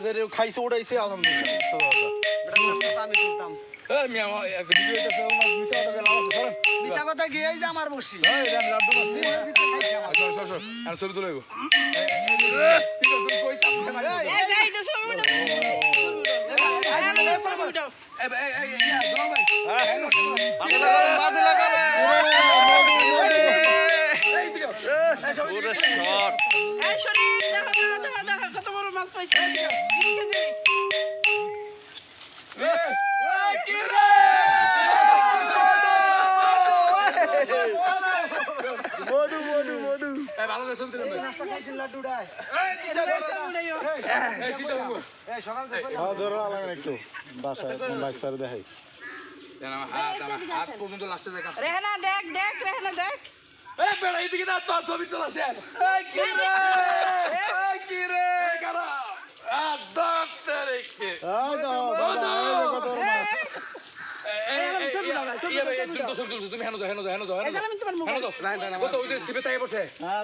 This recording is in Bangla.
যে খাইছে উড়াইছে আলহামদুলিল্লাহ ছবি তুলে ঠিক আছে তুই কি রে মধু মধু মধু এই ভালো করে ছবি তুলে নাস্তা খাইছিল লাড্ডুটাই এই চিন্তা করব এই সকাল থেকে হ্যাঁ ধরো আলাদা একটু বাসায় বাইস্তারে দেখাই আমার হাত আমার হাত পর্যন্ত লাস্টে দেখা রেহানা দেখ দেখ রেহানা দেখ। এই বেড়া এইদিকে না তোর ছবি তোলা শেষ। এই কি রে এই কি রে কারা আদম তারিখে এই দাও দাদা এই কত বড় মাছ তুমি হেন যাও হেন যাও হেন যাও হেন যাও কত ওই যে সিপে তাই বসে। হ্যাঁ